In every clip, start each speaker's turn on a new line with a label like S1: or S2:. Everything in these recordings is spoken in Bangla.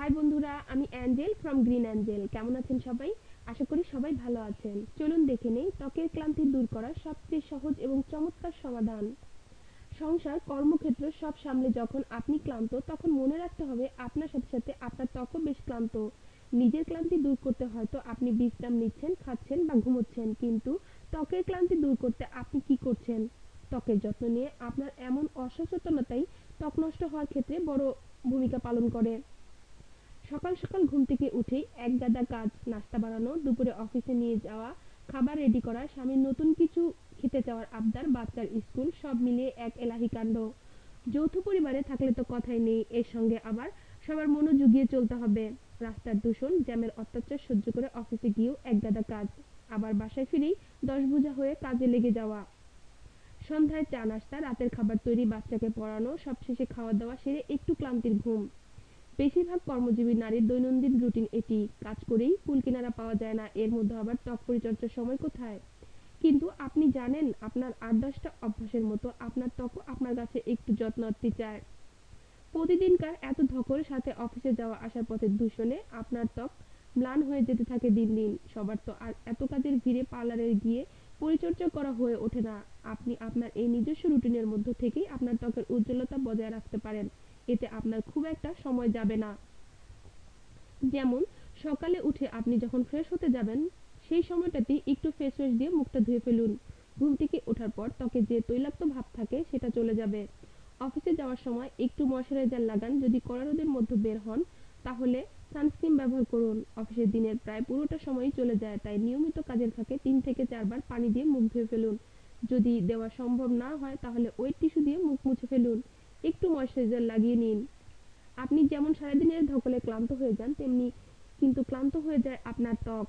S1: হাই বন্ধুরা, আমি অ্যাঞ্জেল ফ্রম গ্রিন অ্যাঞ্জেল কেমন আছেন সবাই? আশা করি সবাই ভালো আছেন। চলুন দেখে নেই ত্বকের ক্লান্তি দূর করার সবচেয়ে সহজ এবং চমৎকার সমাধান। সংসার, কর্মক্ষেত্র সব সামলে যখন আপনি ক্লান্ত, তখন মনে রাখতে হবে আপনার সাথে সাথে আপনার ত্বকও বেশ ক্লান্ত। নিজের ক্লান্তি দূর করতে হয়তো আপনি বিশ্রাম নিচ্ছেন, খাচ্ছেন বা ঘুমোচ্ছেন, কিন্তু ত্বকের ক্লান্তি দূর করতে আপনি কি করছেন? ত্বকের যত্ন নিয়ে আপনার এমন অসচেতনতাই ত্বক নষ্ট হওয়ার ক্ষেত্রে বড় ভূমিকা পালন করে। সকাল সকাল ঘুম থেকে উঠেই এক গাদা কাজ, নাস্তা বানানো, দুপুরে অফিসে নিয়ে যাওয়া, খাবার রেডি করা, স্বামীর নতুন কিছু খেতে চাওয়ার আবদার, বাচ্চার স্কুল, সব মিলিয়ে এক এলাহি কাণ্ড। যৌথ পরিবারে থাকলে তো কথাই নেই, এর সঙ্গে আবার সবার মনও জুগিয়ে চলতে হবে। রাস্তার দূষণ, জ্যামের অত্যাচার সহ্য করে অফিসে গিয়েও এক গাদা কাজ, আবার বাসায় ফিরেই দশ বোঝা হয়ে কাজে লেগে যাওয়া। সন্ধ্যায় চা নাস্তা, রাতের খাবার তৈরি, বাচ্চাকে পড়ানো, সবশেষে খাওয়া দাওয়া সেরে একটু ক্লান্তির ঘুম। বেশিরভাগ কর্মজীবী নারীর দৈনন্দিন রুটিন এটি। কাজ করেই কুল কিনারা পাওয়া যায় না, এর মধ্যে আবার ত্বক পরিচর্যার সময় কোথায়? কিন্তু আপনি জানেন, আপনার আট দশটা অভ্যাসের মতো আপনার ত্বকও আপনার কাছে একটু যত্নার্থী চায়। প্রতিদিনকার এত ধকলের সাথে অফিসে যাওয়া আসার পথের দূষণে আপনার ত্বক ম্লান হয়ে যেতে থাকে দিন দিন। সবার তো আর এত কাজের ভিড়ে পার্লারে গিয়ে পরিচর্যা করা হয়ে ওঠে না। আপনি আপনার এই নিজস্ব রুটিনের মধ্য থেকেই আপনার ত্বকের উজ্জ্বলতা বজায় রাখতে পারেন। এতে আপনার খুব একটা সময় যাবে না। যেমন, সকালে উঠে আপনি যখন ফ্রেশ হতে যাবেন, সেই সময়টাতে একটু ফেস ওয়াশ দিয়ে মুখটা ধুয়ে ফেলুন। ঘুম থেকে ওঠার পর ত্বকে যে তৈলাক্ত ভাব থাকে, সেটা চলে যাবে। অফিসে যাওয়ার সময় একটু ময়শ্চারাইজার লাগান, যদি কড়া রোদের মধ্যে বের হন, তাহলে সানস্ক্রিন ব্যবহার করুন। অফিসের দিনের প্রায় পুরোটা সময়ই চলে যায়, তাই নিয়মিত কাজের ফাঁকে তিন থেকে চারবার পানি দিয়ে মুখ ধুয়ে ফেলুন। যদি দেওয়া সম্ভব না হয়, তাহলে ওয়েট টিস্যু দিয়ে মুখ মুছে ফেলুন। একটু ময়শ্চারাইজার লাগিয়ে নিন। আপনি যেমন সারাদিনের ধকলে ক্লান্ত হয়ে যান, তেমনি কিন্তু ক্লান্ত হয়ে যায় আপনার ত্বক।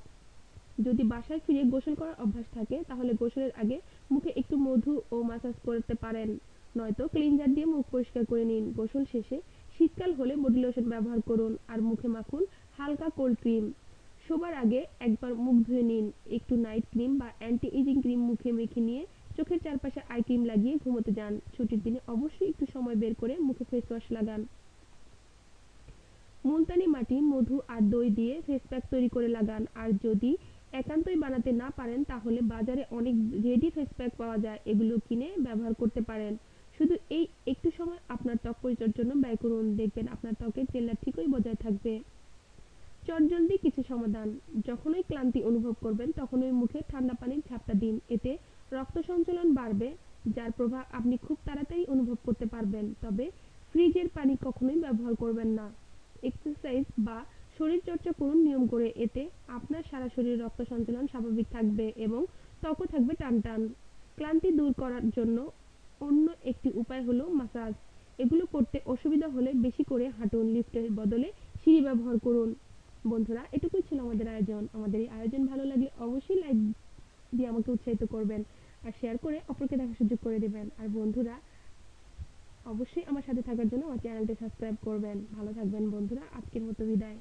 S1: যদি বাসায় ফিরে গোসল করার অভ্যাস থাকে, তাহলে গোসলের আগে মুখে একটু মধু ও মাসাজ করতে পারেন। নয়তো ক্লিনজার দিয়ে মুখ পরিষ্কার করে নিন। গোসল শেষে শীতকাল হলে বডি লোশন ব্যবহার করুন আর মুখে মাখুন হালকা কোল্ড ক্রিম শোবার আগে একবার মুখ ধুয়ে নিন। একটু নাইট ক্রিম বা অ্যান্টি এজিং ক্রিম মুখে মেখে নিয়ে চোখের চারপাশে আই ক্রিম লাগিয়ে ঘুমোতে যান। ছুটির দিনে অবশ্যই একটু সময় বের করে মুখে ফেস ওয়াশ লাগান। মুলতানি মাটি, মধু আর দই দিয়ে ফেস প্যাক তৈরি করে লাগান। আর যদি একান্তই বানাতে না পারেন, তাহলে বাজারে অনেক রেডি ফেস প্যাক পাওয়া যায়। এগুলো কিনে ব্যবহার করতে পারেন। শুধু এই একটু সময় আপনার ত্বক পরিচর্যার জন্য ব্যয় করুন। দেখবেন আপনার ত্বকের চেল্লা ঠিকই বজায় থাকবে। চটজলদি কিছু সমাধান। যখনই ক্লান্তি অনুভব করবেন তখনই মুখে ঠান্ডা পানির ঝাপটা দিন। এতে রক্ত সঞ্চালন বাড়বে, যার প্রভাব আপনি খুব তাড়াতাড়ি অনুভব করতে পারবেন। তবে ফ্রিজের পানি কখনোই ব্যবহার করবেন না। এক্সারসাইজ বা শরীরচর্চা করুন নিয়ম করে, এতে আপনার সারা শরীর রক্ত সঞ্চালন স্বাভাবিক থাকবে এবং ত্বকও থাকবে টান টান ক্লান্তি দূর করার জন্য অন্য একটি উপায় হলো মাসাজ। এগুলো করতে অসুবিধা হলে বেশি করে হাঁটুন, লিফটের বদলে সিঁড়ি ব্যবহার করুন। বন্ধুরা, এটুকুই ছিল আমাদের আয়োজন। আমাদের এই আয়োজন ভালো লাগলে অবশ্যই লাইক দিয়ে আমাকে উৎসাহিত করবেন। আর শেয়ার করে অপরকে দেখার সুযোগ করে দেবেন। আর বন্ধুরা, অবশ্যই আমার সাথে থাকার জন্য আমার চ্যানেলটি সাবস্ক্রাইব করবেন। ভালো থাকবেন বন্ধুরা, আজকের মতো বিদায়।